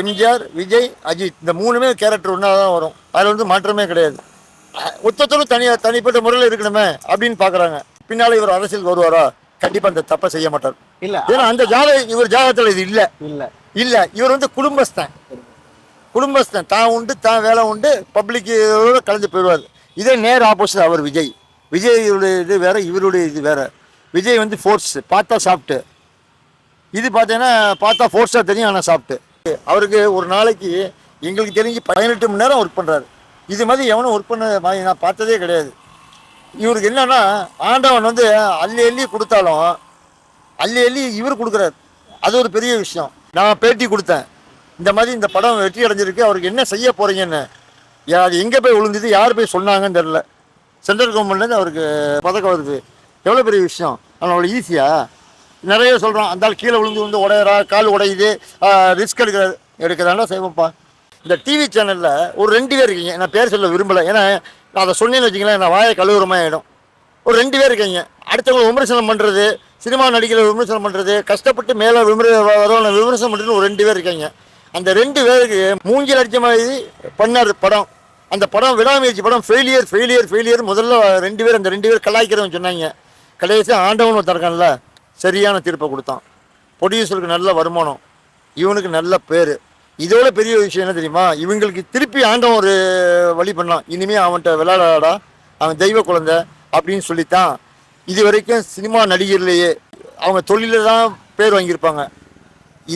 எம்ஜிஆர் விஜய் அஜித் இந்த மூணுமே கேரக்டர் ஒன்றா தான் வரும். அதில் வந்து மாற்றமே கிடையாது. ஒத்தத்தரும் தனியாக தனிப்பட்ட முறையில் இருக்கணுமே அப்படின்னு பார்க்குறாங்க பின்னால் இவர் அரசியலுக்கு வருவாரா? கண்டிப்பாக அந்த தப்பை செய்ய மாட்டார். இல்ல. ஏன்னா அந்த ஜாத இவர் ஜாதகத்தில் இது இல்லை. இல்ல. இல்லை. இவர் வந்து குடும்பஸ்தன். குடும்பஸ்தன். தான் உண்டு தான் வேலை உண்டு. பப்ளிக் கலந்து போயிடுவார். இதே நேர் ஆப்போசிட் அவர் விஜய். விஜயுடைய இது வேற இவருடைய இது வேற. விஜய் வந்து ஃபோர்ஸ் பார்த்தா சாப்பிட்டு இது பார்த்தீங்கன்னா பார்த்தா ஃபோர்ஸாக தெரியும் ஆனால் சாப்பிட்டு அவருக்கு ஒரு நாளைக்கு எங்களுக்கு தெரிஞ்சு பதினெட்டு மணி நேரம் ஒர்க் பண்ணுறாரு இது மாதிரி எவனும் ஒர்க் பண்ண மாதிரி நான் பார்த்ததே கிடையாது. இவருக்கு என்னன்னா ஆண்டவன் வந்து அள்ளி அள்ளி கொடுத்தாலும் அள்ளி அள்ளி இவர் கொடுக்குறாரு. அது ஒரு பெரிய விஷயம். நான் பேட்டி கொடுத்தேன். இந்த மாதிரி இந்த படம் வெற்றி அடைஞ்சிருக்கு. அவருக்கு என்ன செய்ய போகிறீங்கன்னு அது எங்கே போய் விழுந்தது யார் போய் சொன்னாங்கன்னு தெரில சென்ட்ரல் கவர்மெண்ட்லேருந்து அவருக்கு பதக்கம் வருது. எவ்வளோ பெரிய விஷயம். ஆனால் அவ்வளோ ஈஸியாக நிறைய சொல்கிறோம் அந்த கீழே விழுந்து வந்து உடையிறா கால் உடையுது ரிஸ்க் எடுக்கிறது எடுக்கிறதால செய்வோம்ப்பா இந்த டிவி சேனலில் ஒரு ரெண்டு பேர் இருக்கீங்க நான் பேர் சொல்ல விரும்பலை ஏன்னா நான் அதை சொன்னேன்னு வச்சிங்களேன் நான் வாயை கழுவுறமா ஆகிடும் ஒரு ரெண்டு பேர் இருக்கீங்க அடுத்தவங்களை விமர்சனம் பண்ணுறது சினிமா நடிகரை விமர்சனம் பண்ணுறது கஷ்டப்பட்டு மேலே விமர வரவனை விமர்சனம் பண்ணுறது ஒரு ரெண்டு பேர் இருக்கீங்க. அந்த ரெண்டு பேருக்கு மூஞ்சில் அடித்த மாதிரி பண்ணார் படம். அந்த படம் விடாமுயற்சி படம் ஃபெயிலியர் ஃபெயிலியர் ஃபெயிலியர் முதல்ல ரெண்டு பேர் அந்த ரெண்டு பேர் கலாய்க்கிறவன் சொன்னாங்க. கடைசி ஆண்டவன் ஒருத்தன் இருக்கான்ல சரியான தீர்ப்பை கொடுத்தான். ப்ரொடியூசருக்கு நல்ல வருமானம். இவனுக்கு நல்ல பேர். இதோட பெரிய விஷயம் என்ன தெரியுமா? இவங்களுக்கு திருப்பி ஆண்டவன் ஒரு வழி பண்ணான். இனிமே அவன்கிட்ட விளையாடாடா அவன் தெய்வ குழந்தை அப்படின்னு சொல்லித்தான். இது வரைக்கும் சினிமா நடிகர்லேயே அவங்க தொழில தான் பேர் வாங்கியிருப்பாங்க.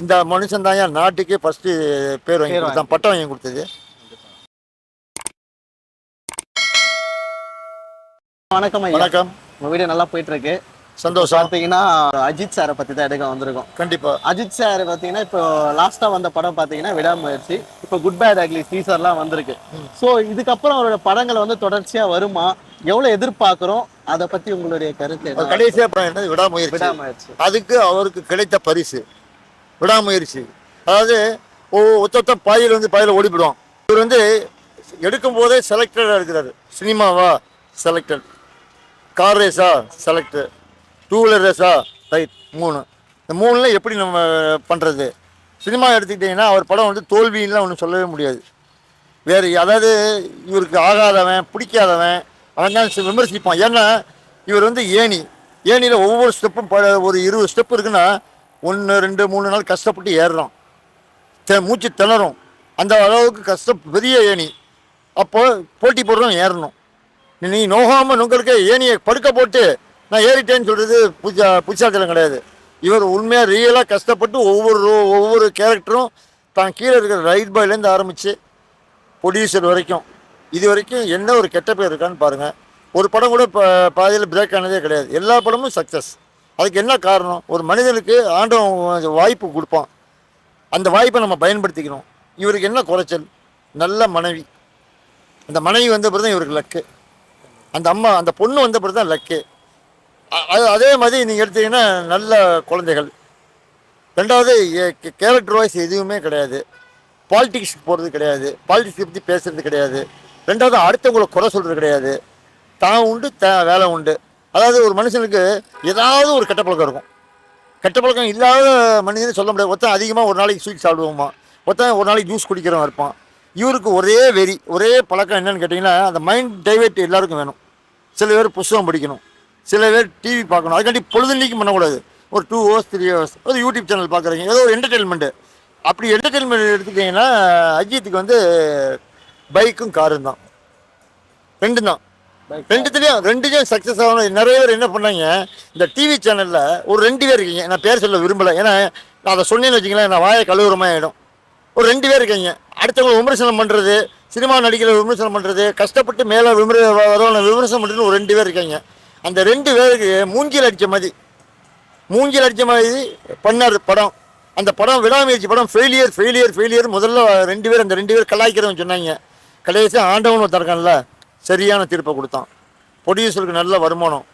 இந்த மனுஷன் தான் என் நாட்டுக்கே ஃபர்ஸ்ட் பேர் வாங்கி கொடுத்தான். பட்டம் வாங்கி கொடுத்தது. வணக்கம் வணக்கம். உங்க வீடியோ நல்லா போயிட்டு இருக்கு. சந்தோஷம். பாத்தீங்கன்னா அஜித் சாரை பத்தி தான் எடுக்க வந்திருக்கோம். கண்டிப்பா. அஜித் சார் பாத்தீங்கன்னா இப்போ லாஸ்டா வந்த படம் பாத்தீங்கன்னா விடாமுயற்சி. இப்போ குட் பேட் அக்லி டீசர்லாம் வந்திருக்கு. சோ இதுக்கப்புறம் அவரோட படங்கள் வந்து தொடர்ச்சியா வருமா? எவ்வளவு எதிர்பார்க்கிறோம்? அதை பத்தி உங்களுடைய கருத்து அவர் என்ன? கடைசியா படம் என்னது? விடாமுயற்சி. விடாமுயற்சி. அதுக்கு அவருக்கு கிடைத்த பரிசு. விடாமுயற்சி. அதாவது ஓ ஒத்தொத்த பாயில் வந்து பாயில் ஓடிவிடுவான் இவர் வந்து எடுக்கும் போதே செலக்டடாக இருக்கிறாரு. சினிமாவா செலக்டட் கார் ரேஸா செலக்ட் டூ வீலர் ரேஸா ரைட் மூணு. இந்த மூணில் எப்படி நம்ம பண்ணுறது சினிமா எடுத்துக்கிட்டிங்கன்னா அவர் படம் வந்து தோல்வின்லாம் ஒன்றும் சொல்லவே முடியாது. வேறு அதாவது இவருக்கு ஆகாதவன் பிடிக்காதவன் அவன் தான் விமர்சிப்பான். ஏன்னா இவர் வந்து ஏணி. ஏணியில் ஒவ்வொரு ஸ்டெப்பும் ப ஒரு இருபது ஸ்டெப் இருக்குன்னா ஒன்று ரெண்டு மூணு நாள் கஷ்டப்பட்டு ஏறுறோம். தெ மூச்சு திணறும். அந்த அளவுக்கு கஷ்டம் பெரிய ஏணி. அப்போ போட்டி போடுறோம் ஏறணும். நீ நோகாமல் நுங்களுக்கு ஏணியை படுக்க போட்டு நான் ஏறிட்டேன்னு சொல்கிறது புதுசா புதுசாச்சலம் கிடையாது. இவர் உண்மையாக ரியலாக கஷ்டப்பட்டு ஒவ்வொரு ஒவ்வொரு கேரக்டரும் தான் கீழே இருக்கிற ரைட் பாய்லேருந்து ஆரம்பித்து ப்ரொடியூசர் வரைக்கும். இது வரைக்கும் என்ன ஒரு கெட்ட பேர் இருக்கான்னு பாருங்கள் ஒரு படம் கூட இப்போ பாதியில் பிரேக் ஆனதே கிடையாது. எல்லா படமும் சக்ஸஸ் அதுக்கு என்ன காரணம்? ஒரு மனிதனுக்கு ஆண்டவன் வாய்ப்பு கொடுப்பான். அந்த வாய்ப்பை நம்ம பயன்படுத்திக்கணும். இவருக்கு என்ன குறைச்சல்? நல்ல மனைவி. அந்த மனைவி வந்த பிறகு தான் இவருக்கு லக்கு அந்த அம்மா அந்த பொண்ணு வந்த பிறகு தான் லக்கு அது அதே மாதிரி நீங்கள் எடுத்தீங்கன்னா நல்ல குழந்தைகள். ரெண்டாவது கேரக்டர் வாய்ஸ் எதுவுமே கிடையாது. பாலிடிக்ஸ் போகிறது கிடையாது. பாலிட்டிக்ஸை பற்றி பேசுகிறது கிடையாது. ரெண்டாவது அடுத்தவங்களை குறை சொல்கிறது கிடையாது. தான் உண்டு த வேலை உண்டு. அதாவது ஒரு மனுஷனுக்கு ஏதாவது ஒரு கெட்ட பழக்கம் இருக்கும். கெட்ட பழக்கம் இல்லாத மனிதன் சொல்ல முடியாது. ஒருத்தன் அதிகமாக ஒரு நாளைக்கு ஸ்வீட் சாப்பிடுவோமா ஒருத்தன் ஒரு நாளைக்கு ஜூஸ் குடிக்கிறவன் இருப்பான். இவருக்கு ஒரே வெறி ஒரே பழக்கம் என்னன்னு கேட்டிங்கன்னா அந்த மைண்ட் டைவெர்ட் எல்லாருக்கும் வேணும். சில பேர் புஸ்தகம் படிக்கணும். சில பேர் டிவி பார்க்கணும். அதுக்காண்டி பொழுதுன்னைக்கும் பண்ணக்கூடாது. ஒரு டூ ஹவர்ஸ் த்ரீ ஹவர்ஸ் ஒரு யூடியூப் சேனல் பார்க்குறீங்க. ஏதோ ஒரு என்டர்டெயின்மெண்ட்டு அப்படி என்டர்டெயின்மெண்ட் எடுத்துக்கிட்டிங்கன்னா அஜித்துக்கு வந்து பைக்கும் காரும் தான். ரெண்டும் தான். ரெண்டுத்துலேயும் ரெண்டுலேயும் சக்ஸஸ் ஆகணும். நிறைய பேர் என்ன பண்ணாங்க இந்த டிவி சேனலில் ஒரு ரெண்டு பேர் இருக்கீங்க. நான் பேர் சொல்ல விரும்பலை. ஏன்னா நான் அதை சொன்னேன்னு வச்சுங்களேன் நான் வாயை கழுவுறமா ஆகிடும் ஒரு ரெண்டு பேர் இருக்கீங்க. அடுத்தவங்களை விமர்சனம் பண்ணுறது சினிமா நடிகரை விமர்சனம் பண்ணுறது கஷ்டப்பட்டு மேலே விமர வரவனை விமர்சனம் பண்ணுறது ஒரு ரெண்டு பேர் இருக்கீங்க. அந்த ரெண்டு பேருக்கு மூஞ்சில் அடித்த மாதிரி. மூஞ்சில் அடித்த மாதிரி பண்ணார் படம். அந்த படம் விடாமுயற்சி படம் ஃபெயிலியர் ஃபெயிலியர் ஃபெயிலியர் முதல்ல ரெண்டு பேர் அந்த ரெண்டு பேர் கலாய்க்கிறவன் சொன்னாங்க. கடைசி ஆண்டவன் ஒருத்தன் இருக்கான்ல சரியான தீர்ப்பை கொடுத்தான். ப்ரொடியூசருக்கு நல்ல வருமானம்.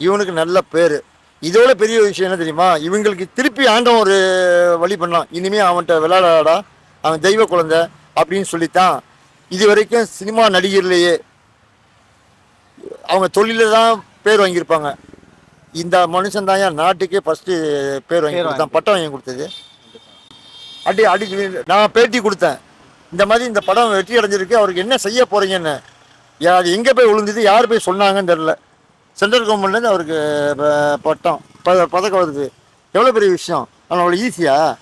இவனுக்கு நல்ல பேர். இதோட பெரிய விஷயம் என்ன தெரியுமா? இவங்களுக்கு திருப்பி ஆண்டவன் ஒரு வழி பண்ணான். இனிமே அவன்கிட்ட விளையாடாடா அவன் தெய்வ குழந்தை அப்படின்னு சொல்லித்தான். இது வரைக்கும் சினிமா நடிகர்லேயே அவங்க தொழிலில் தான் பேர் வாங்கியிருப்பாங்க. இந்த மனுஷன் தான் என் நாட்டுக்கே ஃபர்ஸ்ட் பேர் வாங்கி கொடுத்தான். பட்டம் வாங்கி கொடுத்தது. அடி அடி நான் பேட்டி கொடுத்தேன். இந்த மாதிரி இந்த படம் வெற்றி அடைஞ்சிருக்கு. அவருக்கு என்ன செய்ய போறீங்கன்னு. யா- அது எங்கே போய் விழுந்தது யார் போய் சொன்னாங்கன்னு தெரில சென்ட்ரல் கவர்மெண்ட்லேருந்து அவருக்கு பட்டம் ப பதக்கம் வருது. எவ்வளோ பெரிய விஷயம். ஆனால் அவ்வளோ ஈஸியா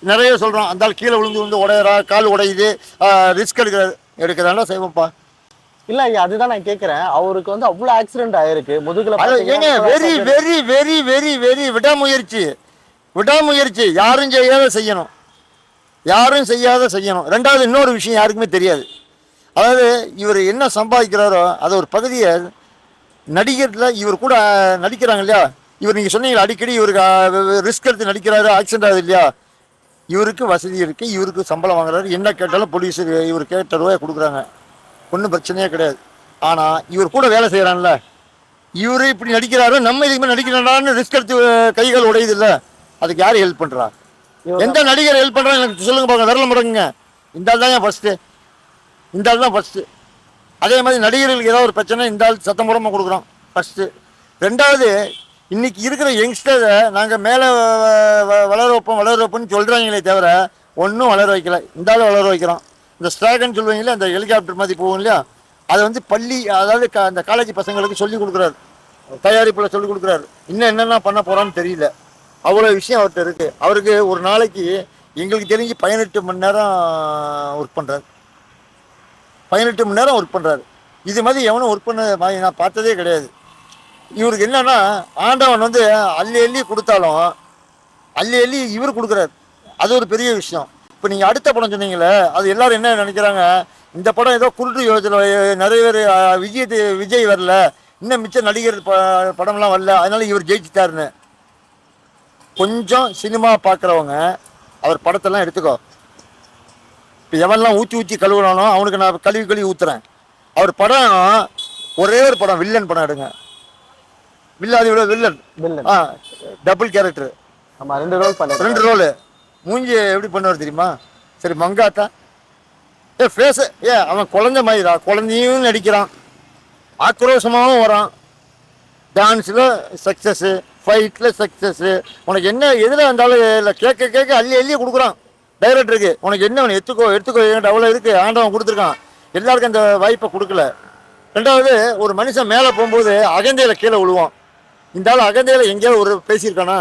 நிறைய சொல்கிறோம் அந்த கீழே விழுந்து விழுந்து உடையறா கால் உடையுது. ரிஸ்க் எடுக்கிறாரு எடுக்கிறாண்டா செய்வோம்ப்பா. இல்ல ஐயா அதுதான் நான் கேக்குறேன். அவருக்கு வந்து அவ்வளவு ஆக்சிடென்ட் ஆயிருக்கு. முதுகுல ஏங்க very very very very very விடாமுயற்சி. விடாமுயற்சி. யாரும் செய்யாத செய்யணும். யாரும் செய்யாத செய்யணும். ரெண்டாவது இன்னொரு விஷயம் யாருக்குமே தெரியாது. அதாவது இவர் என்ன சம்பாதிக்கிறாரோ அதை ஒரு பகுதியை நடிகரில் இவர் கூட நடிக்கிறாங்க இல்லையா? இவர் நீங்கள் சொன்னீங்க அடிக்கடி இவருக்கு ரிஸ்க் எடுத்து நடிக்கிறாரு ஆக்சிடென்ட் ஆகுது இல்லையா? இவருக்கு வசதி இருக்குது இவருக்கு சம்பளம் வாங்குறாரு. என்ன கேட்டாலும் போலீஸ் இவர் கேட்ட ரூபாய் கொடுக்குறாங்க. ஒன்றும் பிரச்சனையே கிடையாது. ஆனால் இவர் கூட வேலை செய்கிறான்ல இவரு இப்படி நடிக்கிறாரு நம்ம இதுக்கு நடிக்கிறான்னு ரிஸ்க் எடுத்து கைகள் உடையுது இல்ல. அதுக்கு யார் ஹெல்ப் இவர்தான். எந்த நடிகர் ஹெல்ப் பண்றா எனக்கு சொல்லுங்க பாருங்க விரல முடங்குங்க இந்த ஆள் தான் ஃபர்ஸ்ட் இந்த ஆள் தான் ஃபர்ஸ்ட் அதே மாதிரி நடிகர்களுக்கு ஏதாவது ஒரு பிரச்சனை இந்த ஆள் சத்தம் போடாம கொடுக்குறோம் ஃபர்ஸ்ட் ரெண்டாவது இன்னைக்கு இருக்கிற யங்ஸ்டரை நாங்கள் மேலே வளர வைப்போம் வளர வைப்போம்னு சொல்கிறாங்களே தவிர ஒன்றும் வளர வைக்கல. இந்த ஆள் வளர வைக்கிறோம் இந்த ஸ்ட்ராகன் சொல்லுவீங்களே அந்த ஹெலிகாப்டர் மாதிரி போகும் இல்லையா? அதை வந்து பள்ளி அதாவது அந்த காலேஜ் பசங்களுக்கு சொல்லி கொடுக்குறாரு. தயாரிப்பில் சொல்லி கொடுக்குறாரு. இன்னும் என்னென்ன பண்ண போகிறான்னு தெரியல. அவ்வளோ விஷயம் அவர்கிட்ட இருக்குது அவருக்கு ஒரு நாளைக்கு எங்களுக்கு தெரிஞ்சு பதினெட்டு மணி நேரம் ஒர்க் பண்ணுறாரு பதினெட்டு மணி நேரம் ஒர்க் பண்ணுறாரு இது மாதிரி எவனும் ஒர்க் பண்ண மாதிரி நான் பார்த்ததே கிடையாது. இவருக்கு என்னன்னா ஆண்டவன் வந்து அள்ளி அள்ளி கொடுத்தாலும் அள்ளி அள்ளி இவர் கொடுக்குறாரு. அது ஒரு பெரிய விஷயம். இப்போ நீங்கள் அடுத்த படம் சொன்னீங்களே அது எல்லாரும் என்ன நினைக்கிறாங்க? இந்த படம் ஏதோ குருட்டு யோஜனை நிறைய பேர் விஜய் விஜய் வரல. இன்னும் மிச்ச நடிகர் ப படம்லாம் வரல. அதனால இவர் ஜெயிச்சிட்டாருன்னு. கொஞ்சம் சினிமா பார்க்குறவங்க அவர் படத்தெல்லாம் எடுத்துக்கோ. இப்போ எவன்லாம் ஊற்றி ஊற்றி கழுவுனானோ அவனுக்கு நான் கழுவி கழுவி ஊத்துறேன். அவர் படம் ஒரே ஒரு படம் வில்லன் படம் எடுங்க. வில்லாதி வில்லன் வில்லன் ஆ டபுள் கேரக்டர் ஆமா ரெண்டு ரோல் பண்ண ரெண்டு ரோலு மூஞ்சி எப்படி பண்ணுவார் தெரியுமா? சரி மங்காத்தா. ஏ ஃபேஸு ஏ அவன் குழந்த மாதிரிடா. குழந்தையும் நடிக்கிறான். ஆக்ரோஷமாகவும் வரான். டான்ஸில் சக்ஸஸ்ஸு ஃபைட்டில் சக்ஸஸ்ஸு உனக்கு என்ன எதில் இருந்தாலும் இல்லை கேட்க கேட்க அள்ளி அள்ளி கொடுக்குறான். டைரக்டருக்கு உனக்கு என்ன வேணும் எடுத்துக்கோ எடுத்துக்கோ என்கிட்ட அவ்வளோ இருக்குது ஆண்டவன் கொடுத்துருக்கான். எல்லாருக்கும் அந்த வாய்ப்பை கொடுக்கல. ரெண்டாவது ஒரு மனுஷன் மேலே போகும்போது அகந்தையில் கீழே விழுவான். இந்த ஆள் அகந்தையில் எங்கேயாவது ஒரு பேசியிருக்கானா?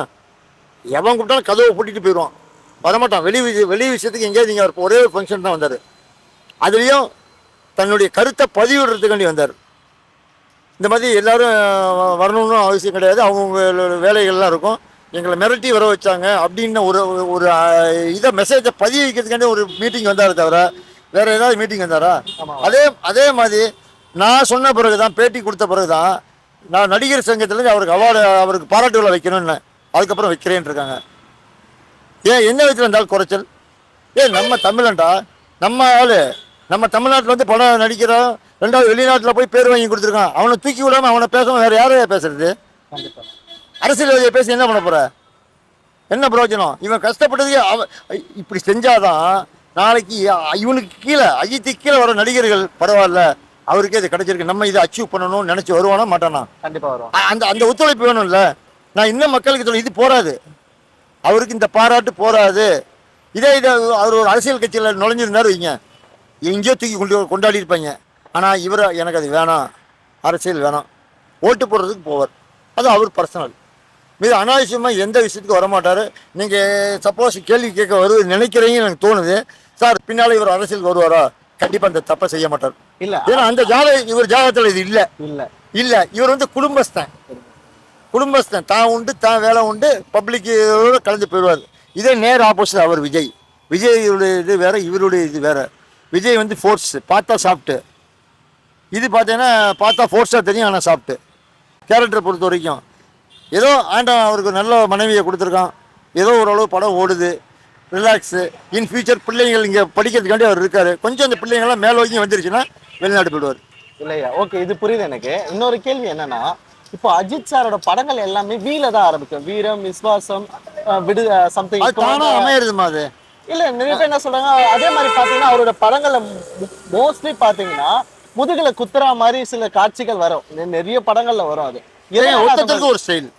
எவன் கூப்பிட்டாலும் கதவை பூட்டிட்டு போயிடுவான். வரமாட்டான் வெளி விஷய வெளி விஷயத்துக்கு எங்கேயாவது நீங்கள் அவர் ஒரே ஒரு ஃபங்க்ஷன் தான் வந்தார். அதுலேயும் தன்னுடைய கருத்தை பதிவிடுறதுக்காண்டி வந்தார். இந்த மாதிரி எல்லாரும் வரணும்னு அவசியம் கிடையாது. அவங்கவுங்களோட வேலைகள்லாம் இருக்கும். எங்களை மிரட்டி வர வச்சாங்க அப்படின்னு ஒரு ஒரு இதை மெசேஜை பதிய வைக்கிறதுக்காண்டி ஒரு மீட்டிங் வந்தார் தவிர வேற ஏதாவது மீட்டிங் வந்தாரா. அதே அதே மாதிரி நான் சொன்ன பிறகு தான் பேட்டி கொடுத்த பிறகு தான் நான் நடிகர் சங்கத்துலேருந்து அவருக்கு அவார்டு அவருக்கு பாராட்டு விழா வைக்கணும்னு அதுக்கப்புறம் வைக்கிறேன்னு இருக்காங்க. ஏன் என்ன வச்சு இருந்தாலும் குறைச்சல்? ஏன் நம்ம தமிழன்டா? நம்ம ஆளு. நம்ம தமிழ்நாட்டில் வந்து படம் நடிக்கிறோம். ரெண்டாவது வெளிநாட்டில் போய் பேர் வாங்கி கொடுத்துருக்கான். அவனை தூக்கி விடாம அவனை பேசாம வேற யாரையா பேசுறது? அரசியல்வாதியை பேசி என்ன பண்ண போற? என்ன பிரயோஜனம்? இவன் கஷ்டப்பட்டதுக்கு அவ இப்படி செஞ்சாதான் நாளைக்கு இவனுக்கு கீழே அஜித்துக்கு கீழே வர நடிகர்கள் பரவாயில்ல. அவருக்கே இது கிடைச்சிருக்கு. நம்ம இதை அச்சீவ் பண்ணணும்னு நினைச்சு வருவானா மாட்டானா? கண்டிப்பா வரும் அ- அந்த அந்த ஒத்துழைப்பு வேணும்ல. நான் இன்னும் மக்களுக்கு சொல்ல இது போராது அவருக்கு இந்த பாராட்டு போராது இதே இதை அவர் ஒரு அரசியல் கட்சியில் நுழைஞ்சிருந்தாரு வைங்க. எங்கேயோ தூக்கி கொண்டு கொண்டாடி இருப்பாங்க. ஆனால் இவர் எனக்கு அது வேணாம். அரசியல் வேணாம். ஓட்டு போடுறதுக்கு போவார். அது அவர் பர்சனல் மீது அனாவசியமாக எந்த விஷயத்துக்கு வரமாட்டார். நீங்கள் சப்போஸ் கேள்வி கேட்க வருவது நினைக்கிறீங்கன்னு எனக்கு தோணுது. சார் பின்னால் இவர் அரசியலுக்கு வருவாரா? கண்டிப்பாக அந்த தப்பை செய்ய மாட்டார். இல்ல. ஏன்னா அந்த ஜாத இவர் ஜாதகத்தில் இது இல்லை. இல்ல. இல்ல. இவர் வந்து குடும்பஸ்தன். குடும்பஸ்தன் தான் உண்டு தான் வேலை உண்டு பப்ளிக் கலந்து போயிடுவார். இதே நேர் ஆப்போசிட் அவர் விஜய். விஜயுடைய இது வேறு இவருடைய இது வேறு. விஜய் வந்து ஃபோர்ஸ் பார்த்தா சாப்பிட்டு இது பார்த்தீங்கன்னா பார்த்தா ஃபோர்ஸாக தெரியும் ஆனால் சாப்பிட்டு கேரக்டரை பொறுத்த வரைக்கும். ஏதோ ஆண்டவன் அவருக்கு நல்ல மனைவியை கொடுத்துருக்கான். ஏதோ ஓரளவு படம் ஓடுது. ரிலாக்ஸு இன் ஃபியூச்சர் பிள்ளைங்கள் இங்கே படிக்கிறதுக்காண்டி அவர் இருக்கார். கொஞ்சம் அந்த பிள்ளைங்கள்லாம் மேல் வந்துருச்சுன்னா வெளிநாடு போயிடுவார். இல்லையா? ஓகே இது புரியுது எனக்கு. இன்னொரு கேள்வி என்னென்னா இப்போ அஜித் சாரோட படங்கள் எல்லாமே வீல தான் ஆரம்பிக்கும். வீரம் விஸ்வாசம் விடு சம்திங் தானா அமையிறதுமா அது? இல்ல நிறைய பேர் என்ன சொல்றாங்க அதே மாதிரி பாத்தீங்கன்னா அவரோட படங்கள்ல மோஸ்ட்லி பாத்தீங்கன்னா முதுகுல குத்துறா மாதிரி சில காட்சிகள் வரும். நிறைய படங்கள்ல வரும் அது. ஒருத்தருக்கு ஒரு ஸ்டைல்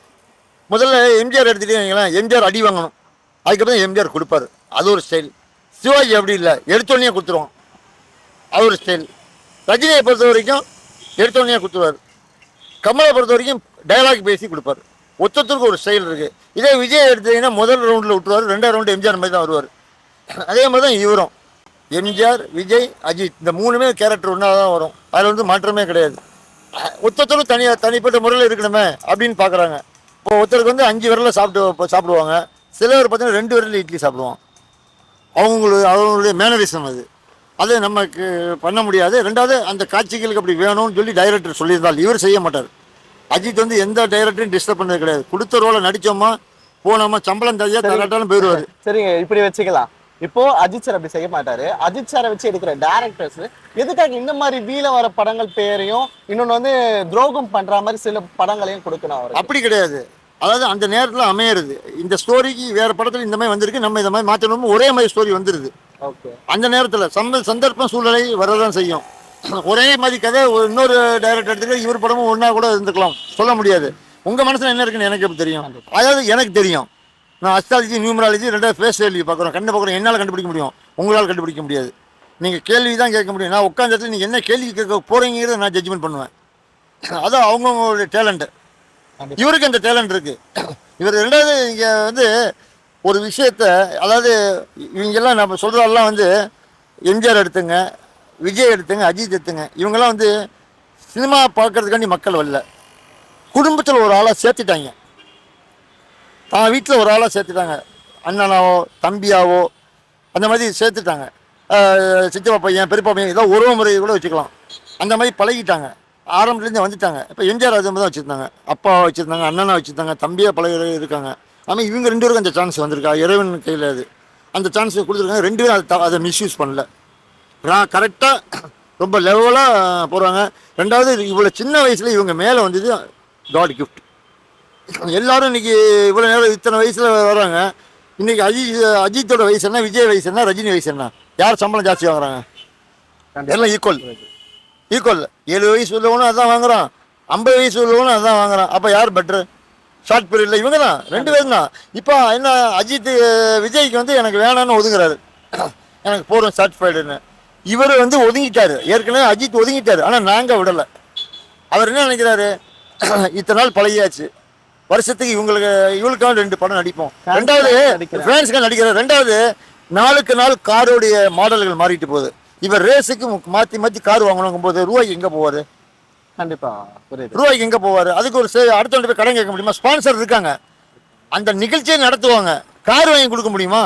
முதல்ல எம்ஜிஆர் எடுத்துட்டீங்களேன் எம்ஜிஆர் அடி வாங்கணும். அதுக்கப்புறம் எம்ஜிஆர் கொடுப்பாரு. அது ஒரு ஸ்டைல் சிவாஜி அப்படி இல்லை. எடுத்தோடனே கொடுத்துருவோம் அது ஒரு ஸ்டைல் ரஜினியை பொறுத்த வரைக்கும் எடுத்தோடனே கொடுத்துருவார். கமலை பொறுத்த வரைக்கும் டயலாக் பேசி கொடுப்பாரு. ஒத்தத்திற்கு ஒரு ஸ்டைல் இருக்குது இதே விஜய் எடுத்தீங்கன்னா முதல் ரவுண்டில் விட்டுருவார் ரெண்டாவது ரவுண்டு எம்ஜிஆர் மாதிரி தான் வருவார். அதே மாதிரி தான் இவரும். எம்ஜிஆர் விஜய் அஜித் இந்த மூணுமே கேரக்டர் ஒன்றா தான் வரும். அதில் வந்து மாற்றமே கிடையாது. ஒத்தத்தரும் தனியாக தனிப்பட்ட முறையில் இருக்கணுமே அப்படின்னு பார்க்குறாங்க இப்போ ஒருத்தருக்கு வந்து அஞ்சு விரலில் சாப்பிட்டு சாப்பிடுவாங்க. சிலர் பார்த்தீங்கன்னா ரெண்டு விரலில் இட்லி சாப்பிடுவோம் அவங்களுக்கு அவங்களுடைய மேனரிசம் அது. அது நமக்கு பண்ண முடியாது. ரெண்டாவது அந்த காட்சிகளுக்கு அப்படி வேணும்னு சொல்லி டைரக்டர் சொல்லியிருந்தால் இவர் செய்ய மாட்டார். அஜித் வந்து எந்த டைரக்டரையும் டிஸ்டர்ப் பண்ணது கிடையாது. கொடுத்த ரோலை நடித்தோமா போனோமா சம்பளம் தரையா தராட்டாலும் போயிடுவார். சரிங்க. இப்படி வச்சுக்கலாம். இப்போ அஜித் சார் அப்படி செய்ய மாட்டாரு. அஜித் சாரை வச்சு எடுக்கிற டேரக்டர்ஸ் எதுக்காக இந்த மாதிரி வீல வர படங்கள் பேரையும் இன்னொன்னு வந்து துரோகம் பண்ற மாதிரி சில படங்களையும் கொடுக்கணும் அவருக்கு? அப்படி கிடையாது. அதாவது அந்த நேரத்தில் அமையிறது. இந்த ஸ்டோரிக்கு வேற படத்தில் இந்த மாதிரி வந்திருக்கு நம்ம இந்த மாதிரி மாற்றணும் ஒரே மாதிரி ஸ்டோரி வந்துருது. அந்த நேரத்தில் சந்த சந்தர்ப்பம் சூழ்நிலை வரதான் செய்யும். ஒரே மாதிரி கதை இன்னொரு டைரக்டர் எடுத்துக்க இவர் படமும் ஒன்றா கூட இருந்துக்கலாம். சொல்ல முடியாது. உங்கள் மனசில் என்ன இருக்குன்னு எனக்கு எப்படி தெரியும்? அதாவது எனக்கு தெரியும். நான் அஸ்ட்ராலஜி நியூமராலஜி ரெண்டாவது ஃபேஸ் வேல்யூ பார்க்குறோம் கண்ணை பார்க்குறோம் என்னால் கண்டுபிடிக்க முடியும்? உங்களால் கண்டுபிடிக்க முடியாது. நீங்கள் கேள்வி தான் கேட்க முடியும். நான் உட்காந்த இடத்துல நீங்கள் என்ன கேள்வி கேட்க போகிறீங்கிறத நான் ஜட்ஜ்மெண்ட் பண்ணுவேன். அதான் அவங்கவுங்களுடைய டேலண்ட்டு. இவருக்கு அந்த டேலண்ட் இருக்கு. இவர் ரெண்டாவது இங்க வந்து ஒரு விஷயத்த அதாவது இவங்கெல்லாம் நம்ம சொல்கிறதெல்லாம் வந்து எம்ஜிஆர் எடுத்துங்க விஜய் எடுத்துங்க அஜித் எடுத்துங்க இவங்கெல்லாம் வந்து சினிமா பார்க்கறதுக்காண்டி மக்கள் வரல. குடும்பத்தில் ஒரு ஆளாக சேர்த்துட்டாங்க. தான் வீட்டில் ஒரு ஆளாக சேர்த்துட்டாங்க. அண்ணனாவோ தம்பியாவோ அந்த மாதிரி சேர்த்துட்டாங்க. சித்தப்பா பையன் பெரியப்பா பையன் ஏதோ உறவு முறை கூட வச்சுக்கலாம். அந்த மாதிரி பழகிட்டாங்க. ஆரம்பத்துலேருந்து வந்துட்டாங்க. இப்போ எம்ஜிஆர் அது மாதிரி தான் வச்சுருந்தாங்க. அப்பா வச்சுருந்தாங்க அண்ணனா வச்சுருந்தாங்க தம்பியாக பழக இருக்காங்க. ஆனால் இவங்க ரெண்டு பேருக்கும் அந்த சான்ஸ் வந்திருக்கா? இறைவன் கையில் அது. அந்த சான்ஸ் கொடுத்துருக்காங்க. ரெண்டு பேரும் அதை த- அதை மிஸ்யூஸ் பண்ணல. நான் கரெக்டாக ரொம்ப லெவலாக போகிறாங்க ரெண்டாவது இவ்வளோ சின்ன வயசில் இவங்க மேலே வந்தது காட் கிஃப்ட் எல்லாரும் இன்னைக்கு இவ்வளோ நேரம் இத்தனை வயசில் வராங்க. இன்னைக்கு அஜித் அஜித்தோட வயசு என்ன? விஜய் வயசு என்ன? ரஜினி வயசு என்ன? யார் சம்பளம் ஜாஸ்தி வாங்குறாங்க? எல்லாம் ஈக்குவல் ஈக்குவல் ஏழு வயசு உள்ளவனும் அதான் வாங்குறான். ஐம்பது வயசு உள்ளவனும் அதான் வாங்குறான். அப்போ யார் பெட்ரு ஷார்ட் பீரியடில் இவங்க தான் ரெண்டு பேரும் தான் இப்போ என்ன அஜித் விஜய்க்கு வந்து எனக்கு வேணாம்னு ஒதுங்குறாரு. எனக்கு போதும் சாட்டிஸ்ஃபைடுன்னு இவர் வந்து ஒதுங்கிட்டாரு. ஏற்கனவே அஜித் ஒதுங்கிட்டாரு. ஆனால் நாங்கள் விடலை. அவர் என்ன நினைக்கிறாரு? இத்தனை நாள் பழகியாச்சு. வருஷத்துக்கு இவங்களுக்கு இவங்களுக்காக ரெண்டு படம் நடிப்போம். ரெண்டாவது. பிரான்ஸ்க்காக நடிக்கிறார். ரெண்டாவது நாளுக்கு நாள் காரோடைய மாடல்கள் மாறிட்டு போகுது. இவர் ரேஸுக்கு மாற்றி மாற்றி கார் வாங்கணுங்கும் போது ரூபாய்க்கு எங்கே போவார்? கண்டிப்பா புரியுது. ரூபாய்க்கு எங்கே போவார்? அதுக்கு ஒரு அடுத்தவங்க போய் கடன் கேட்க முடியுமா? ஸ்பான்சர் இருக்காங்க. அந்த நிகழ்ச்சியை நடத்துவாங்க. கார் வாங்கி கொடுக்க முடியுமா?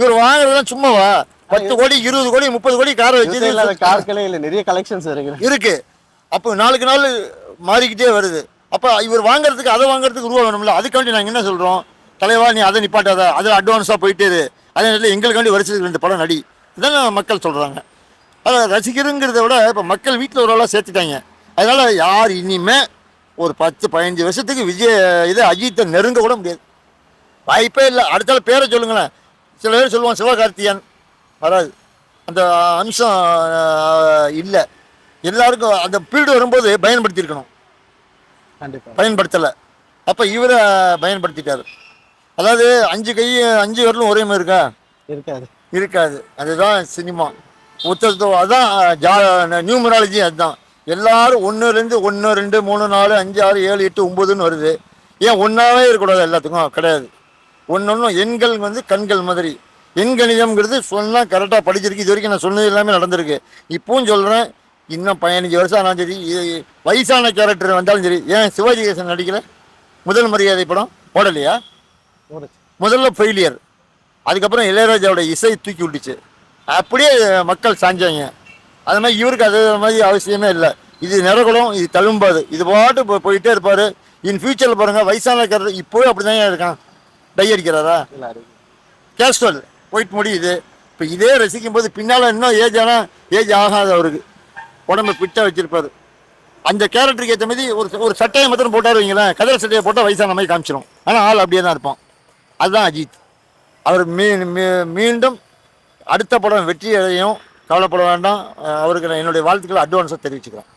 இவர் வாங்குறதுலாம் சும்மாவா? பத்து கோடி இருபது கோடி முப்பது கோடி காரை வச்சு கார்களே இல்ல நிறைய கலெக்ஷன்ஸ் இருக்கு. இருக்கு. அப்போ நாளுக்கு நாள் மாறிக்கிட்டே வருது. அப்போ இவர் வாங்குறதுக்கு அதை வாங்குறதுக்கு ரூபா வேணும்ல? அதுக்காண்டி நாங்கள் என்ன சொல்கிறோம் தலைவா நீ அதை நிப்பாட்டாத அதில் அட்வான்ஸாக போயிட்டே அதே நேரத்தில் எங்களுக்காண்டி வருஷத்துக்கு ரெண்டு படம் நடி. இதாங்க மக்கள் சொல்கிறாங்க அதை ரசிக்கிறங்கிறத விட இப்போ மக்கள் வீட்டில் ஒரு ஆளாக சேர்த்துட்டாங்க. அதனால் யார் இனிமே ஒரு பத்து பதினஞ்சு வருஷத்துக்கு விஜய் இதை அஜித்தை நெருங்க கூட முடியாது. வாய்ப்பே இல்லை. அடுத்தால பேரை சொல்லுங்களேன். சில பேர் சொல்லுவான் சிவகார்த்தியன் வராது. அந்த அம்சம் இல்லை. எல்லாருக்கும் அந்த பீரியட் வரும்போது பயன்படுத்தியிருக்கணும். கண்டிப்பா. பயன்படுத்தலை. அப்போ இவரை பயன்படுத்திட்டாரு. அதாவது அஞ்சு கை அஞ்சு வரலும் ஒரே மாதிரி இருக்கா? இருக்காது. இருக்காது. அதுதான் சினிமா. ஒருத்தர் அதான் ஜா நியூமராலஜி அதுதான். எல்லாரும் ஒன்றுலேருந்து ஒன்று ரெண்டு மூணு நாலு அஞ்சு ஆறு ஏழு எட்டு ஒம்பதுன்னு வருது. ஏன் ஒன்றாவே இருக்கக்கூடாது எல்லாத்துக்கும்? கிடையாது. ஒன்று ஒன்றும் எண்கள் வந்து கண்கள் மாதிரி. எண்கணிதம்ங்கிறது சொன்னால் கரெக்டாக படிச்சிருக்கு. இது வரைக்கும் நான் சொன்னது எல்லாமே நடந்திருக்கு. இப்பவும் சொல்கிறேன் இன்னும் பதினஞ்சு வருஷம் ஆனாலும் சரி வயசான கேரக்டர் வந்தாலும் சரி ஏன் சிவாஜி கணேசன் நடிக்கல? முதல் மரியாதை படம் போடலையா? ஒரு முதல்ல ஃபெயிலியர் அதுக்கப்புறம் இளையராஜாவோட இசை தூக்கி விட்டுச்சு. அப்படியே மக்கள் சாஞ்சாங்க. அது மாதிரி இவருக்கு அது மாதிரி அவசியமே இல்லை. இது நிறகுலம் இது தழும்பாது. இது பாட்டு போ- போயிட்டே இருப்பார். இன் ஃபியூச்சரில் பாருங்கள் வயசான இருக்கிறது இப்போவே அப்படி தான் இருக்கான். டை அடிக்கிறாரா? கேஸ்ட்ரல் போயிட்டு முடியுது. இப்போ இதே ரசிக்கும் போது பின்னால் இன்னும் ஏஜ் ஆனால் ஏஜ் ஆகாது அவருக்கு. உடம்பு ஃபிட்டாக வச்சுருப்பார். அந்த கேரக்டருக்கு ஏற்ற மாதிரி ஒரு ஒரு சட்டையை மாத்திரம் போட்டார் வைங்களேன். கதிர சட்டையை போட்டால் வயசான மாதிரி காமிச்சிடும் ஆனால் ஆள் அப்படியே தான் இருப்பான். அதுதான் அஜித். அவர் மீ- மீண்டும் அடுத்த படம் வெற்றி அடையும் கவலைப்பட வேண்டாம். அவருக்கு நான் என்னுடைய வாழ்த்துக்களை அட்வான்ஸாக தெரிவிச்சுக்கிறேன்.